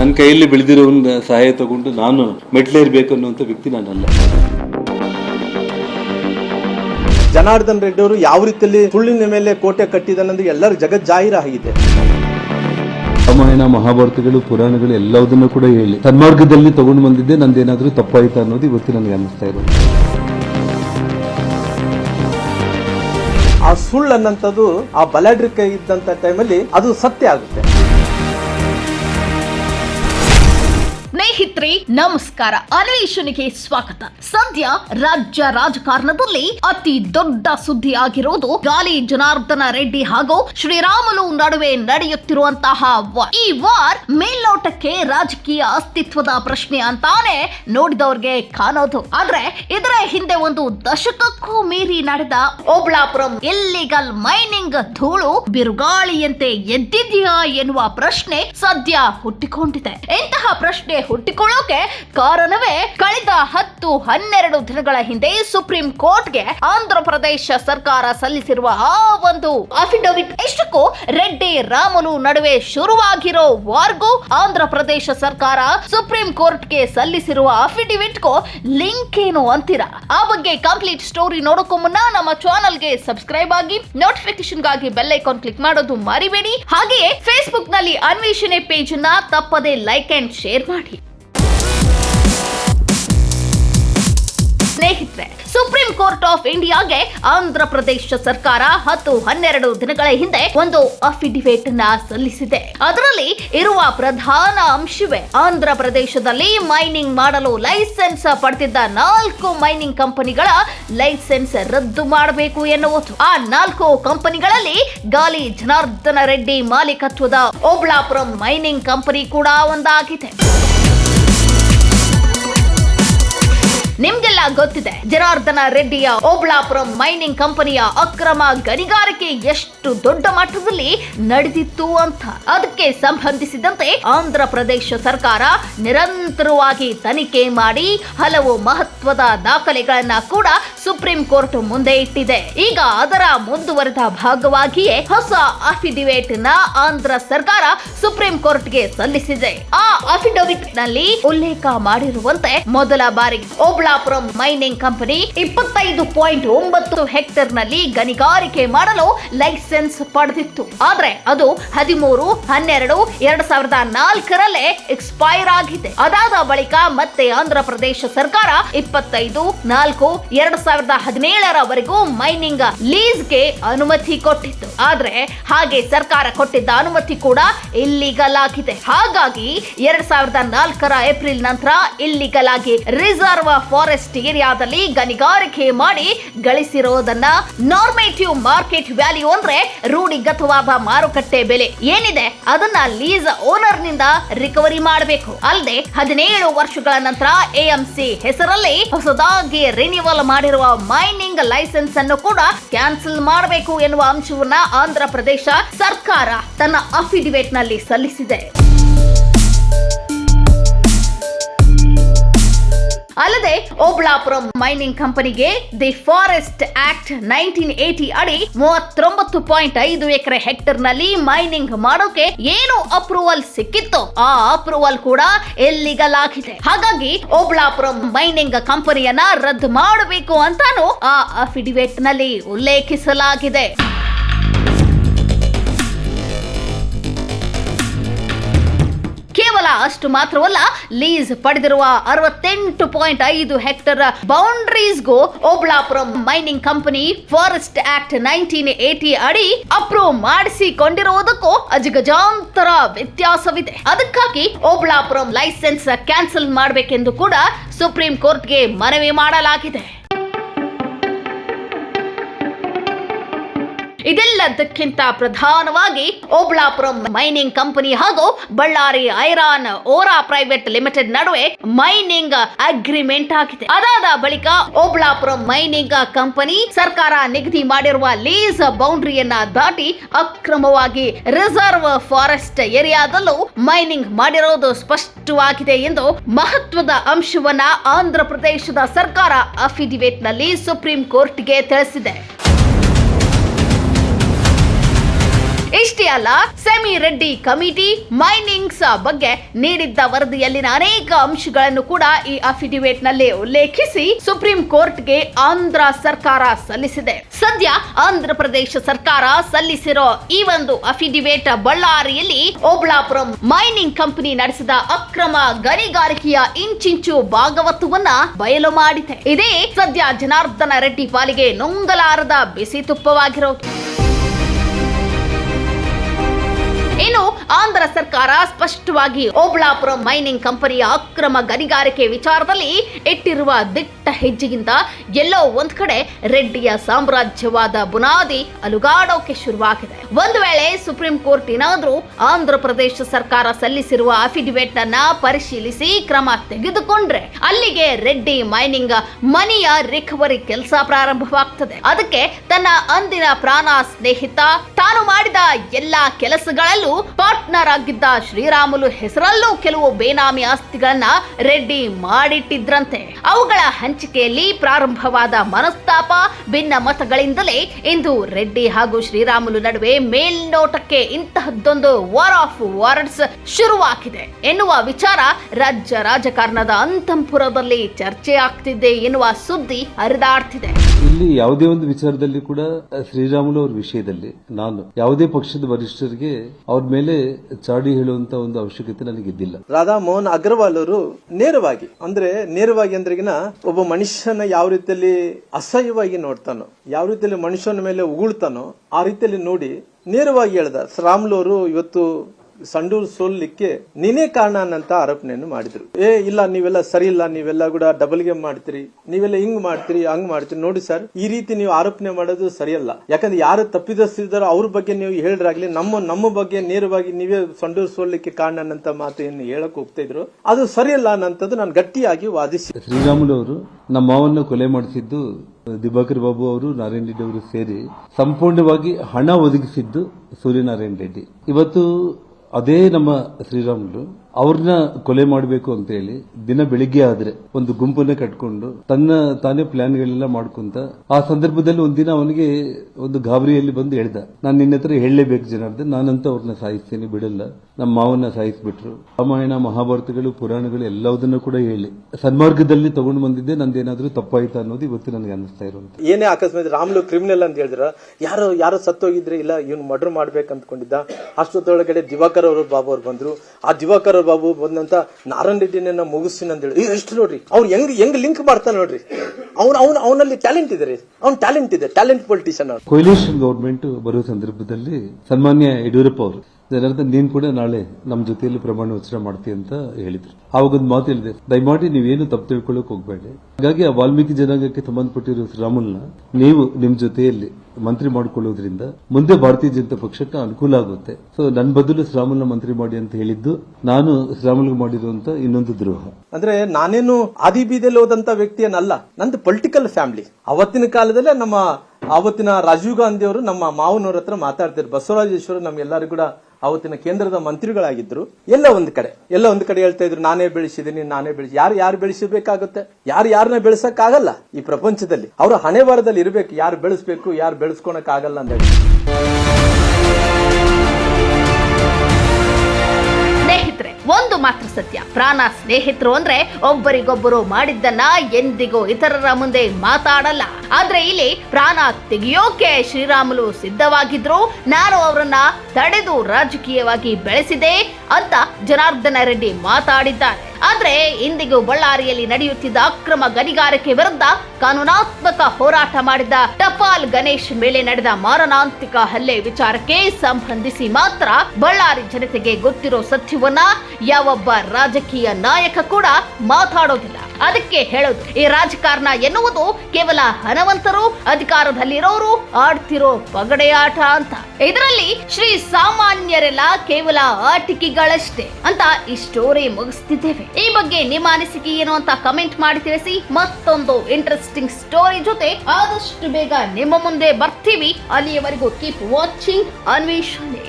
ನನ್ನ ಕೈಯಲ್ಲಿ ಬೆಳೆದಿರೋ ಒಂದು ಸಹಾಯ ತಗೊಂಡು ನಾನು ಮೆಟ್ಲೇರ್ಬೇಕು ಅನ್ನುವಂಥ ವ್ಯಕ್ತಿ ನಾನಲ್ಲ. ಜನಾರ್ದನ್ ರೆಡ್ಡಿ ಅವರು ಯಾವ ರೀತಿಯಲ್ಲಿ ಸುಳ್ಳಿನ ಮೇಲೆ ಕೋಟೆ ಕಟ್ಟಿದನಂದ್ರೆ ಎಲ್ಲರ ಜಗತ್ ಜಾಹೀರ ಆಗಿದೆ. ರಾಮಾಯಣ ಮಹಾಭಾರತಗಳು ಪುರಾಣಗಳು ಎಲ್ಲದನ್ನು ಕೂಡ ಹೇಳಿ. ಸನ್ಮಾರ್ಗದಲ್ಲಿ ತಗೊಂಡು ಬಂದಿದ್ದೆ ನಂದೇನಾದ್ರೂ ತಪ್ಪಾಯಿತು ಅನ್ನೋದು ಇವತ್ತು ನನಗೆ ಅನ್ನಿಸ್ತಾ ಇರೋದು. ಆ ಸುಳ್ಳು ಅನ್ನಂಥದ್ದು ಆ ಬಲಾಡ್ರಿಕ ಇದ್ದಂತ ಟೈಮಲ್ಲಿ ಅದು ಸತ್ಯ ಆಗುತ್ತೆ. ಸ್ನೇಹಿತರೆ, ನಮಸ್ಕಾರ. ಅನ್ವೇಷಣೆಗೆ ಸ್ವಾಗತ. ಸದ್ಯ ರಾಜ್ಯ ರಾಜಕಾರಣದಲ್ಲಿ ಅತಿ ದೊಡ್ಡ ಸುದ್ದಿ ಆಗಿರೋದು ಗಾಲಿ ಜನಾರ್ದನ ರೆಡ್ಡಿ ಹಾಗೂ ಶ್ರೀರಾಮುಲು ನಡುವೆ ನಡೆಯುತ್ತಿರುವಂತಹ ಈ ವಾರ್ ಮೇಲ್ನೋಟಕ್ಕೆ ರಾಜಕೀಯ ಅಸ್ತಿತ್ವದ ಪ್ರಶ್ನೆ ಅಂತಾನೆ ನೋಡಿದವ್ರಿಗೆ ಕಾಣೋದು. ಆದ್ರೆ ಇದರ ಹಿಂದೆ ಒಂದು ದಶಕಕ್ಕೂ ಮೀರಿ ನಡೆದ ಓಬ್ಳಾಪುರಂ ಇಲ್ಲಿಗಲ್ ಮೈನಿಂಗ್ ಧೂಳು ಬಿರುಗಾಳಿಯಂತೆ ಎದ್ದಿದೆಯಾ ಎನ್ನುವ ಪ್ರಶ್ನೆ ಸದ್ಯ ಹುಟ್ಟಿಕೊಂಡಿದೆ. ಇಂತಹ ಪ್ರಶ್ನೆ ಹುಟ್ಟಿಕೊಳ್ಳೋಕೆ ಕಾರಣವೇ ಕಳೆದ ಹತ್ತು ಹನ್ನೆರಡು ದಿನಗಳ ಹಿಂದೆ ಸುಪ್ರೀಂ ಕೋರ್ಟ್ಗೆ ಆಂಧ್ರ ಪ್ರದೇಶ ಸರ್ಕಾರ ಸಲ್ಲಿಸಿರುವ ಆ ಒಂದು ಅಫಿಡವಿಟ್ ಎಷ್ಟಕ್ಕೂ ರೆಡ್ಡಿ ರಾಮನು ನಡುವೆ ಶುರುವಾಗಿರೋ ವಾರ್ಗೂ ಆಂಧ್ರ ಪ್ರದೇಶ ಸರ್ಕಾರ ಸುಪ್ರೀಂ ಕೋರ್ಟ್ಗೆ ಸಲ್ಲಿಸಿರುವ ಅಫಿಡವಿಟ್ಗೂ ಲಿಂಕ್ ಏನು ಅಂತೀರಾ? ಆ ಬಗ್ಗೆ ಕಂಪ್ಲೀಟ್ ಸ್ಟೋರಿ ನೋಡೋಕ್ಕೂ ಮುನ್ನ ನಮ್ಮ ಚಾನಲ್ಗೆ ಸಬ್ಸ್ಕ್ರೈಬ್ ಆಗಿ ನೋಟಿಫಿಕೇಶನ್ಗಾಗಿ ಬೆಲ್ ಐಕಾನ್ ಕ್ಲಿಕ್ ಮಾಡೋದು ಮರಿಬೇಡಿ. ಹಾಗೆಯೇ ಫೇಸ್ಬುಕ್ನಲ್ಲಿ ಅನ್ವೇಷಣೆ ಪೇಜ್ ಅನ್ನ ತಪ್ಪದೆ ಲೈಕ್ ಅಂಡ್ ಶೇರ್ ಮಾಡಿ. ಸ್ನೇಹಿತರೆ ಸುಪ್ರೀಂ ಕೋರ್ಟ್ ಆಫ್ ಇಂಡಿಯಾಗೆ ಆಂಧ್ರ ಪ್ರದೇಶ ಸರ್ಕಾರ ಹತ್ತು ಹನ್ನೆರಡು ದಿನಗಳ ಹಿಂದೆ ಒಂದು ಅಫಿಡವಿಟ್ನ ಸಲ್ಲಿಸಿದೆ. ಅದರಲ್ಲಿ ಇರುವ ಪ್ರಧಾನ ಅಂಶವೇ, ಆಂಧ್ರ ಪ್ರದೇಶದಲ್ಲಿ ಮೈನಿಂಗ್ ಮಾಡಲು ಲೈಸೆನ್ಸ್ ಪಡೆದಿದ್ದ ನಾಲ್ಕು ಮೈನಿಂಗ್ ಕಂಪನಿಗಳ ಲೈಸೆನ್ಸ್ ರದ್ದು ಮಾಡಬೇಕು ಎನ್ನುವುದು. ಆ ನಾಲ್ಕು ಕಂಪನಿಗಳಲ್ಲಿ ಗಾಲಿ ಜನಾರ್ದನ ರೆಡ್ಡಿ ಮಾಲೀಕತ್ವದ ಓಬ್ಳಾಪುರಂ ಮೈನಿಂಗ್ ಕಂಪನಿ ಕೂಡ ಒಂದಾಗಿದೆ. ನಿಮ್ಗೆಲ್ಲ ಗೊತ್ತಿದೆ. ಜನಾರ್ದನ ರೆಡ್ಡಿಯ ಓಬ್ಳಾಪುರಂ ಮೈನಿಂಗ್ ಕಂಪನಿಯ ಅಕ್ರಮ ಗಣಿಗಾರಿಕೆ ಎಷ್ಟು ದೊಡ್ಡ ಮಟ್ಟದಲ್ಲಿ ನಡೆದಿತ್ತು ಅಂತ. ಅದಕ್ಕೆ ಸಂಬಂಧಿಸಿದಂತೆ ಆಂಧ್ರ ಪ್ರದೇಶ ಸರ್ಕಾರ ನಿರಂತರವಾಗಿ ತನಿಖೆ ಮಾಡಿ ಹಲವು ಮಹತ್ವದ ದಾಖಲೆಗಳನ್ನ ಕೂಡ ಸುಪ್ರೀಂ ಕೋರ್ಟ್ ಮುಂದೆ ಇಟ್ಟಿದೆ. ಈಗ ಅದರ ಮುಂದುವರೆದ ಭಾಗವಾಗಿಯೇ ಹೊಸ ಅಫಿಡವಿಟ್ನ ಆಂಧ್ರ ಸರ್ಕಾರ ಸುಪ್ರೀಂ ಕೋರ್ಟ್ಗೆ ಸಲ್ಲಿಸಿದೆ. ಆ ಅಫಿಡವಿಟ್ನಲ್ಲಿ ಉಲ್ಲೇಖ ಮಾಡಿರುವಂತೆ ಮೊದಲ ಬಾರಿ ಓಬ್ಳಾಪುರಂ ಮೈನಿಂಗ್ ಕಂಪನಿ ಇಪ್ಪತ್ತೈದು ಪಾಯಿಂಟ್ ಒಂಬತ್ತು ಹೆಕ್ಟೇರ್ನಲ್ಲಿ ಗಣಿಗಾರಿಕೆ ಮಾಡಲು ಲೈಸೆನ್ಸ್ ಪಡೆದಿತ್ತು. ಆದ್ರೆ ಅದು ಹದಿಮೂರು, ಹನ್ನೆರಡು, ಎರಡ್ ಸಾವಿರದ ನಾಲ್ಕರಲ್ಲೇ ಎಕ್ಸ್ಪೈರ್ ಆಗಿದೆ. ಅದಾದ ಬಳಿಕ ಮತ್ತೆ ಆಂಧ್ರ ಪ್ರದೇಶ ಸರ್ಕಾರ ಇಪ್ಪತ್ತೈದು, ನಾಲ್ಕು, ಎರಡ್ ಸಾವಿರದ ಹದಿನೇಳರವರೆಗೂ ಮೈನಿಂಗ್ ಲೀಸ್ಗೆ ಅನುಮತಿ ಕೊಟ್ಟಿತ್ತು. ಆದ್ರೆ ಹಾಗೆ ಸರ್ಕಾರ ಕೊಟ್ಟಿದ್ದ ಅನುಮತಿ ಕೂಡ ಇಲ್ಲಿಗಲ್ ಆಗಿದೆ. ಹಾಗಾಗಿ ಎರಡ್ ಸಾವಿರದ ನಾಲ್ಕರ ಏಪ್ರಿಲ್ ನಂತರ ಇಲ್ಲಿಗಲ್ ಆಗಿ ರಿಸರ್ವ್ ಫಾರೆಸ್ಟ್ ಏರಿಯಾದಲ್ಲಿ ಗಣಿಗಾರಿಕೆ ಮಾಡಿ ಗಳಿಸಿರೋದನ್ನ ನಾರ್ಮೇಟಿವ್ ಮಾರ್ಕೆಟ್ ವ್ಯಾಲ್ಯೂ ಅಂದ್ರೆ ರೂಢಿಗತವಾದ ಮಾರುಕಟ್ಟೆ ಬೆಲೆ. ಏನಿದೆ? ಅದನ್ನ ಲೀಸ್ ಓನರ್ನಿಂದ ರಿಕವರಿ ಮಾಡಬೇಕು. ಅಲ್ಲದೆ ಹದಿನೇಳು ವರ್ಷಗಳ ನಂತರ ಎಎಂಸಿ ಹೆಸರಲ್ಲಿ ಹೊಸದಾಗಿ ರಿನ್ಯೂವಲ್ ಮಾಡಿರುವ ಮೈನಿಂಗ್ ಲೈಸೆನ್ಸ್ ಅನ್ನು ಕೂಡ ಕ್ಯಾನ್ಸಲ್ ಮಾಡಬೇಕು ಎನ್ನುವ ಅಂಶವನ್ನ ಆಂಧ್ರ ಪ್ರದೇಶ ಸರ್ಕಾರ ತನ್ನ ಅಫಿಡವಿಟ್ನಲ್ಲಿ ಸಲ್ಲಿಸಿದೆ. ಅಲ್ಲದೆ ಓಬ್ಳಾಪುರಂ ಮೈನಿಂಗ್ ಕಂಪನಿಗೆ the forest act nineteen eighty ಅಡಿ ಮೂವತ್ತೊಂಬತ್ತು ಪಾಯಿಂಟ್ ಐದು ಎಕರೆ ಹೆಕ್ಟರ್ನಲ್ಲಿ ಮೈನಿಂಗ್ ಮಾಡೋಕೆ ಏನು ಅಪ್ರೂವಲ್ ಸಿಕ್ಕಿತ್ತು ಆ ಅಪ್ರೂವಲ್ ಕೂಡ ಎಲ್ಲಿಗಲ್ ಆಗಿದೆ. ಹಾಗಾಗಿ ಓಬ್ಳಾಪುರಂ ಮೈನಿಂಗ್ ಕಂಪನಿಯನ್ನ ರದ್ದು ಮಾಡಬೇಕು ಅಂತಾನು ಆ ಅಫಿಡಿವೇಟ್ನಲ್ಲಿ ಉಲ್ಲೇಖಿಸಲಾಗಿದೆ. ಅಷ್ಟು ಮಾತ್ರವಲ್ಲ ಲೀಸ್ ಪಡೆದಿರುವ ಅರವತ್ತೆಂಟು ಪಾಯಿಂಟ್ ಐದು hectare ಬೌಂಡ್ರೀಸ್ಗೂ Obulapuram mining company forest act nineteen eighty ಅಡಿ ಅಪ್ರೂವ್ ಮಾಡಿಸಿಕೊಂಡಿರುವುದಕ್ಕೂ ಅಜಗಜಾಂತರ ವ್ಯತ್ಯಾಸವಿದೆ. ಅದಕ್ಕಾಗಿ ಓಬ್ಳಾಪುರಂ ಲೈಸೆನ್ಸ್ ಕ್ಯಾನ್ಸಲ್ ಮಾಡಬೇಕೆಂದು ಕೂಡ ಸುಪ್ರೀಂ ಕೋರ್ಟ್ಗೆ ಮನವಿ ಮಾಡಲಾಗಿದೆ. ಇದೆಲ್ಲದಕ್ಕಿಂತ ಪ್ರಧಾನವಾಗಿ ಓಬ್ಳಾಪುರಂ ಮೈನಿಂಗ್ ಕಂಪನಿ ಹಾಗೂ Bellary iron ore private limited ನಡುವೆ ಮೈನಿಂಗ್ ಅಗ್ರಿಮೆಂಟ್ ಆಗಿದೆ ಅದಾದ ಬಳಿಕ ಓಬ್ಳಾಪುರಂ ಮೈನಿಂಗ್ ಕಂಪನಿ ಸರ್ಕಾರ ನಿಗದಿ ಮಾಡಿರುವ ಲೀಸ್ ಬೌಂಡರಿಯನ್ನ ದಾಟಿ ಅಕ್ರಮವಾಗಿ ರಿಸರ್ವ್ ಫಾರೆಸ್ಟ್ ಏರಿಯಾದಲ್ಲೂ ಮೈನಿಂಗ್ ಮಾಡಿರೋದು ಸ್ಪಷ್ಟವಾಗಿದೆ ಎಂದು ಮಹತ್ವದ ಅಂಶವನ್ನ ಆಂಧ್ರ ಪ್ರದೇಶದ ಸರ್ಕಾರ ಅಫಿಡಿವೇಟ್ನಲ್ಲಿ ಸುಪ್ರೀಂ ಕೋರ್ಟ್ಗೆ ತಿಳಿಸಿದೆ. ಇಷ್ಟೇ ಅಲ್ಲ ಸೆಮಿ ರೆಡ್ಡಿ ಕಮಿಟಿ ಮೈನಿಂಗ್ಸ್ ಬಗ್ಗೆ ನೀಡಿದ್ದ ವರದಿಯಲ್ಲಿನ ಅನೇಕ ಅಂಶಗಳನ್ನು ಕೂಡ ಈ ಅಫಿಡವಿಟ್ನಲ್ಲಿ ಉಲ್ಲೇಖಿಸಿ ಸುಪ್ರೀಂ ಕೋರ್ಟ್ಗೆ ಆಂಧ್ರ ಸರ್ಕಾರ ಸಲ್ಲಿಸಿದೆ. ಸದ್ಯ ಆಂಧ್ರ ಪ್ರದೇಶ ಸರ್ಕಾರ ಸಲ್ಲಿಸಿರೋ ಈ ಒಂದು ಅಫಿಡವಿಟ್ ಬಳ್ಳಾರಿಯಲ್ಲಿ ಓಬ್ಳಾಪುರಂ ಮೈನಿಂಗ್ ಕಂಪನಿ ನಡೆಸಿದ ಅಕ್ರಮ ಗಣಿಗಾರಿಕೆಯ ಇಂಚಿಂಚು ಭಾಗವತವನ್ನ ಬಯಲು ಮಾಡಿದೆ. ಇದೇ ಸದ್ಯ ಜನಾರ್ದನ ರೆಡ್ಡಿ ಪಾಲಿಗೆ ನುಂಗಲಾರದ ಬಿಸಿ ತುಪ್ಪವಾಗಿರೋದು ಸರ್ಕಾರ ಸ್ಪಷ್ಟವಾಗಿ ಓಬಳಾಪುರಂ ಮೈನಿಂಗ್ ಕಂಪನಿಯ ಅಕ್ರಮ ಗಣಿಗಾರಿಕೆ ವಿಚಾರದಲ್ಲಿ ಇಟ್ಟಿರುವ ದಿಟ್ಟ ಹೆಜ್ಜೆಗಿಂತ ಎಲ್ಲೋ ಒಂದ್ ಕಡೆ ರೆಡ್ಡಿಯ ಸಾಮ್ರಾಜ್ಯವಾದ ಬುನಾದಿ ಅಲುಗಾಡೋಕೆ ಶುರುವಾಗಿದೆ. ಒಂದು ವೇಳೆ ಸುಪ್ರೀಂ ಕೋರ್ಟ್ ಏನಾದ್ರೂ ಆಂಧ್ರ ಪ್ರದೇಶ ಸರ್ಕಾರ ಸಲ್ಲಿಸಿರುವ ಅಫಿಡವಿಟ್ ಅನ್ನ ಪರಿಶೀಲಿಸಿ ಕ್ರಮ ತೆಗೆದುಕೊಂಡ್ರೆ ಅಲ್ಲಿಗೆ ರೆಡ್ಡಿ ಮೈನಿಂಗ್ ಮನೆಯ ರಿಕವರಿ ಕೆಲಸ ಪ್ರಾರಂಭವಾಗ್ತದೆ. ಅದಕ್ಕೆ ತನ್ನ ಅಂದಿನ ಪ್ರಾಣ ಸ್ನೇಹಿತ ತಾನು ಮಾಡಿದ ಎಲ್ಲಾ ಕೆಲಸಗಳಲ್ಲೂ ಪಾರ್ಟ್ನರ್ ಆಗಿದ್ದ ಶ್ರೀರಾಮುಲು ಹೆಸರಲ್ಲೂ ಕೆಲವು ಬೇನಾಮಿ ಆಸ್ತಿಗಳನ್ನ ರೆಡ್ಡಿ ಮಾಡಿಟ್ಟಿದ್ರಂತೆ. ಅವುಗಳ ಹಂಚಿಕೆಯಲ್ಲಿ ಪ್ರಾರಂಭವಾದ ಮನಸ್ತಾಪ, ಭಿನ್ನ ಮತಗಳಿಂದಲೇ ಇಂದು ರೆಡ್ಡಿ ಹಾಗೂ ಶ್ರೀರಾಮುಲು ನಡುವೆ ಮೇಲ್ನೋಟಕ್ಕೆ ಇಂತಹದ್ದೊಂದು ವಾರ್ ಆಫ್ ವಾರ್ಡ್ಸ್ ಶುರುವಾಗಿದೆ. ಎನ್ನುವ ವಿಚಾರ ರಾಜ್ಯ ರಾಜಕಾರಣದ ಅಂತಂಪುರದಲ್ಲಿ ಚರ್ಚೆ ಆಗ್ತಿದೆ ಎನ್ನುವ ಸುದ್ದಿ ಹರಿದಾಡ್ತಿದೆ. ಇಲ್ಲಿ ಯಾವುದೇ ಒಂದು ವಿಚಾರದಲ್ಲಿ ಕೂಡ ಶ್ರೀರಾಮುಲು ಅವರ ವಿಷಯದಲ್ಲಿ ನಾನು ಯಾವುದೇ ಪಕ್ಷದ ವರಿಷ್ಠರಿಗೆ ಅವ್ರ ಮೇಲೆ ಚಾಡಿ ಹೇಳುವಂತ ಒಂದು ಅವಶ್ಯಕತೆ ನನಗಿದ್ದಿಲ್ಲ. ರಾಧಾ ಮೋಹನ್ ಅಗ್ರವಾಲ್ ಅವರು ನೇರವಾಗಿ, ಅಂದ್ರೆ ನೇರವಾಗಿ ಅಂದ್ರೆಗಿನ ಒಬ್ಬ ಮನುಷ್ಯನ ಯಾವ ರೀತಿಯಲ್ಲಿ ಅಸಹ್ಯವಾಗಿ ನೋಡ್ತಾನೋ, ಯಾವ ರೀತಿಯಲ್ಲಿ ಮನುಷ್ಯನ ಮೇಲೆ ಉಗುಳ್ತಾನೋ, ಆ ರೀತಿಯಲ್ಲಿ ನೋಡಿ ನೇರವಾಗಿ ಹೇಳ್ದ. ಶ್ರಾಮ್ಲು ಅವರು ಇವತ್ತು ಸಂಡೂರು ಸೋಲ್ಲಿಕ್ಕೆ ನೀನೇ ಕಾರಣ ಅನ್ನಂತ ಆರೋಪಣೆಯನ್ನು ಮಾಡಿದ್ರು. ಏ, ಇಲ್ಲ, ನೀವೆಲ್ಲ ಸರಿ ಇಲ್ಲ, ನೀವೆಲ್ಲ ಕೂಡ ಡಬಲ್ ಗೇಮ್ ಮಾಡ್ತೀರಿ, ನೀವೆಲ್ಲ ಹಿಂಗ್ ಮಾಡ್ತೀರಿ, ಹಂಗ್ ಮಾಡ್ತೀರಿ. ನೋಡಿ ಸರ್ ಈ ರೀತಿ ನೀವು ಆರೋಪಣೆ ಮಾಡೋದು ಸರಿಯಲ್ಲ. ಯಾಕಂದ್ರೆ ಯಾರು ತಪ್ಪಿದಸ್ತಿದಾರೋ ಅವ್ರ ಬಗ್ಗೆ ನೀವು ಹೇಳಿದ್ರಾಗ್ಲಿ ನಮ್ಮ ನಮ್ಮ ಬಗ್ಗೆ ನೇರವಾಗಿ ನೀವೇ ಸಂಡೂರು ಸೋಲ್ಲಿಕ್ಕೆ ಕಾರಣ ಅನ್ನಂತ ಮಾತೆಯನ್ನು ಹೇಳಕ್ ಹೋಗ್ತಾ ಇದ್ರು. ಅದು ಸರಿಯಲ್ಲ ಅನ್ನಂತದ್ದು ನಾನು ಗಟ್ಟಿಯಾಗಿ ವಾದಿಸಿ ಶ್ರೀರಾಮುಲು ಅವರು ನಮ್ಮ ಮಾವನ್ನ ಕೊಲೆ ಮಾಡಿಸಿದ್ದು ದಿವಾಕರ್ ಬಾಬು ಅವರು, ನಾರಾಯಣ ರೆಡ್ಡಿ ಅವರು ಸೇರಿ, ಸಂಪೂರ್ಣವಾಗಿ ಹಣ ಒದಗಿಸಿದ್ದು ಸೂರ್ಯನಾರಾಯಣ ರೆಡ್ಡಿ. ಇವತ್ತು ಅದೇ ನಮ್ಮ ಶ್ರೀರಾಮುಲು ಅವ್ರನ್ನ ಕೊಲೆ ಮಾಡಬೇಕು ಅಂತ ಹೇಳಿ ದಿನ ಬೆಳಿಗ್ಗೆ ಆದ್ರೆ ಒಂದು ಗುಂಪನ್ನ ಕಟ್ಕೊಂಡು ತನ್ನ ತಾನೇ ಪ್ಲಾನ್ಗಳೆಲ್ಲ ಮಾಡ್ಕೊಂತ ಆ ಸಂದರ್ಭದಲ್ಲಿ ಒಂದಿನ ಅವನಿಗೆ ಒಂದು ಗಾಬರಿಯಲ್ಲಿ ಬಂದು ಹೇಳ್ದ, ನಾನು ನಿನ್ನ ಹತ್ರ ಹೇಳಲೇಬೇಕು ಜನಾರ್ದನ್, ನಾನಂತ ಅವ್ರನ್ನ ಸಾಯಿಸ್ತೀನಿ, ಬಿಡಲ್ಲ. ನಮ್ಮ ಮಾವನ್ನ ಸಾಯಿಸ್ಬಿಟ್ರು. ರಾಮಾಯಣ, ಮಹಾಭಾರತಗಳು, ಪುರಾಣಗಳು ಎಲ್ಲದನ್ನ ಕೂಡ ಹೇಳಿ. ಸನ್ಮಾರ್ಗದಲ್ಲಿ ತಗೊಂಡು ಬಂದಿದ್ದೆ, ನಂದೇನಾದ್ರೂ ತಪ್ಪಾಯ್ತು ಅನ್ನೋದು ಇವತ್ತು ನನಗೆ ಅನಿಸ್ತಾ ಇರುವಂತ ಏನೇ ಅಕಸ್ಮಾತ್ ರಾಮ್ಲು ಕ್ರಿಮಿನಲ್ ಅಂತ ಹೇಳಿದ್ರ, ಯಾರು, ಯಾರೋ ಸತ್ತೋಗಿದ್ರೆ ಇಲ್ಲ, ಇವ್ನು ಮರ್ಡರ್ ಮಾಡ್ಬೇಕು ಅಂದ್ಕೊಂಡಿದ್ದ ಅಷ್ಟೊತ್ತೊಳಗಡೆ ದಿವಾಕರ್ ಅವರು, ಬಾಬು ಅವ್ರು ಬಂದ್ರು. ಆ ದಿವಾಕರ್ ಅವ್ರ ಬಾಬು ಬಂದಂತ ನಾರಾಯಣ ರೆಡ್ಡಿನ ಮುಗಿಸ್ತೀನಿ ಅಂತ ಹೇಳಿ ಎಷ್ಟು ನೋಡ್ರಿ, ಅವ್ರು ಹೆಂಗ್ ಹೆಂಗ್ ಲಿಂಕ್ ಮಾಡ್ತಾನೆ ನೋಡ್ರಿ. ಅವ್ನು ಅವ್ನ ಅವನಲ್ಲಿ ಟ್ಯಾಲೆಂಟ್ ಇದೆ ರೀ. ಅವ್ನ್ ಟ್ಯಾಲೆಂಟ್ ಇದೆ ಟ್ಯಾಲೆಂಟ್ ಪೊಲಿಟಿಷಿಯನ್ ಅವ್ನು. ಕೊಯ್ಲೇಷನ್ ಗೌರ್ಮೆಂಟ್ ಬರುವ ಸಂದರ್ಭದಲ್ಲಿ ಸನ್ಮಾನ್ಯ ಯಡಿಯೂರಪ್ಪ ಅವರು ಜನಾರ್ದನ್, ನೀನ್ ಕೂಡ ನಾಳೆ ನಮ್ಮ ಜೊತೆಯಲ್ಲಿ ಪ್ರಮಾಣ ವಚನ ಮಾಡ್ತೀಯ ಅಂತ ಹೇಳಿದ್ರು. ಆವಾಗೊಂದು ಮಾತು ಹೇಳಿದೆ, ದಯಮಾಡಿ ನೀವೇನು ತಪ್ಪು ತಿಳ್ಕೊಳ್ಳೋಕೆ ಹೋಗ್ಬೇಡಿ. ಹಾಗಾಗಿ ಆ ವಾಲ್ಮೀಕಿ ಜನಾಂಗಕ್ಕೆ ಸಂಬಂಧಪಟ್ಟಿರುವ ಶ್ರೀರಾಮುಲ್ನ ನೀವು ನಿಮ್ ಜೊತೆಯಲ್ಲಿ ಮಂತ್ರಿ ಮಾಡಿಕೊಳ್ಳೋದ್ರಿಂದ ಮುಂದೆ ಭಾರತೀಯ ಜನತಾ ಪಕ್ಷಕ್ಕೆ ಅನುಕೂಲ ಆಗುತ್ತೆ. ಸೊ ನನ್ನ ಬದಲು ಶ್ರೀರಾಮುಲ್ನ ಮಂತ್ರಿ ಮಾಡಿ ಅಂತ ಹೇಳಿದ್ದು, ನಾನು ಶ್ರೀರಾಮುಲ್ಗೆ ಮಾಡಿರುವಂತ ಇನ್ನೊಂದು ದ್ರೋಹ. ಅಂದ್ರೆ ನಾನೇನು ಆದಿ ಬೀದಿಯಲ್ಲಿ ಹೋದಂತ ವ್ಯಕ್ತಿಯನ್ನಲ್ಲ ನಂದು ಪೊಲಿಟಿಕಲ್ ಫ್ಯಾಮಿಲಿ ಅವತ್ತಿನ ಕಾಲದಲ್ಲೇ ನಮ್ಮ ಅವತ್ತಿನ ರಾಜೀವ್ ಗಾಂಧಿ ಅವರು ನಮ್ಮ ಮಾವನವ್ರ ಹತ್ರ ಮಾತಾಡ್ತಿದ್ರು. ಬಸವರಾಜೇಶ್ವರ ನಮ್ಗೆಲ್ಲರೂ ಕೂಡ ಅವತ್ತಿನ ಕೇಂದ್ರದ ಮಂತ್ರಿಗಳಾಗಿದ್ರು. ಎಲ್ಲ ಒಂದ್ ಕಡೆ, ಎಲ್ಲ ಒಂದ್ ಕಡೆ ಹೇಳ್ತಾ ಇದ್ರು, ನಾನೇ ಬೆಳೆಸಿದೀನಿ ನಾನೇ ಬೆಳೆಸಿ ಯಾರು ಯಾರು ಬೆಳೆಸಬೇಕಾಗುತ್ತೆ ಯಾರು ಯಾರನ್ನ ಬೆಳೆಸಕ್ ಆಗಲ್ಲ ಈ ಪ್ರಪಂಚದಲ್ಲಿ. ಅವರು ಹಣೆ ಬರದಲ್ಲಿ ಇರಬೇಕು, ಯಾರು ಬೆಳೆಸ್ಬೇಕು, ಯಾರು ಬೆಳೆಸ್ಕೊಳಕ್ ಆಗಲ್ಲ ಅಂತ ಸ್ನೇಹಿತರೆ, ಒಂದು ಮಾತ್ರ ಸತ್ಯ. ಪ್ರಾಣ ಸ್ನೇಹಿತರು ಅಂದ್ರೆ ಒಬ್ಬರಿಗೊಬ್ಬರು ಮಾಡಿದ್ದನ್ನ ಎಂದಿಗೂ ಇತರರ ಮುಂದೆ ಮಾತಾಡಲ್ಲ. ಆದ್ರೆ ಇಲ್ಲಿ ಪ್ರಾಣ ತೆಗೆಯೋಕೆ ಶ್ರೀರಾಮುಲು ಸಿದ್ಧವಾಗಿದ್ರು. ನಾನು ಅವರನ್ನ ತಡೆದು ರಾಜಕೀಯವಾಗಿ ಬೆಳೆಸಿದೆ ಅಂತ ಜನಾರ್ದನ ರೆಡ್ಡಿ ಮಾತಾಡಿದ್ದಾರೆ. ಆದ್ರೆ ಇಂದಿಗೂ ಬಳ್ಳಾರಿಯಲ್ಲಿ ನಡೆಯುತ್ತಿದ್ದ ಅಕ್ರಮ ಗಣಿಗಾರಿಕೆ ವಿರುದ್ಧ ಕಾನೂನಾತ್ಮಕ ಹೋರಾಟ ಮಾಡಿದ ಟಪಾಲ್ ಗಣೇಶ್ ಮೇಲೆ ನಡೆದ ಮಾರಣಾಂತಿಕ ಹಲ್ಲೆ ವಿಚಾರಕ್ಕೆ ಸಂಬಂಧಿಸಿ ಮಾತ್ರ ಬಳ್ಳಾರಿ ಜನತೆಗೆ ಗೊತ್ತಿರೋ ಸತ್ಯವನ್ನ ಯಾವೊಬ್ಬ ರಾಜಕೀಯ ನಾಯಕ ಕೂಡ ಮಾತಾಡೋದಿಲ್ಲ. ಅದಕ್ಕೆ ಹೇಳೋದು, ಈ ರಾಜಕಾರಣ ಎನ್ನುವುದು ಕೇವಲ ಹಣವಂತರು, ಅಧಿಕಾರದಲ್ಲಿರೋರು ಆಡ್ತಿರೋ ಪಗಡೆ ಆಟ ಅಂತ. ಇದರಲ್ಲಿ ಶ್ರೀ ಸಾಮಾನ್ಯರೆಲ್ಲ ಕೇವಲ ಆಟಿಕೆಗಳಷ್ಟೇ ಅಂತ ಈ ಸ್ಟೋರಿ ಮುಗಿಸ್ತಿದ್ದೇವೆ. ಈ ಬಗ್ಗೆ ನಿಮ್ಮ ಅನಿಸಿಕೆ ಏನು ಅಂತ ಕಮೆಂಟ್ ಮಾಡಿ ತಿಳಿಸಿ, ಮತ್ತೊಂದು ಇಂಟ್ರೆಸ್ಟಿಂಗ್ ಸ್ಟೋರಿ ಜೊತೆ ಆದಷ್ಟು ಬೇಗ ನಿಮ್ಮ ಮುಂದೆ ಬರ್ತೀವಿ. ಅಲ್ಲಿಯವರೆಗೂ ಕೀಪ್ ವಾಚಿಂಗ್ ಅನ್ವೇಷಣೆ.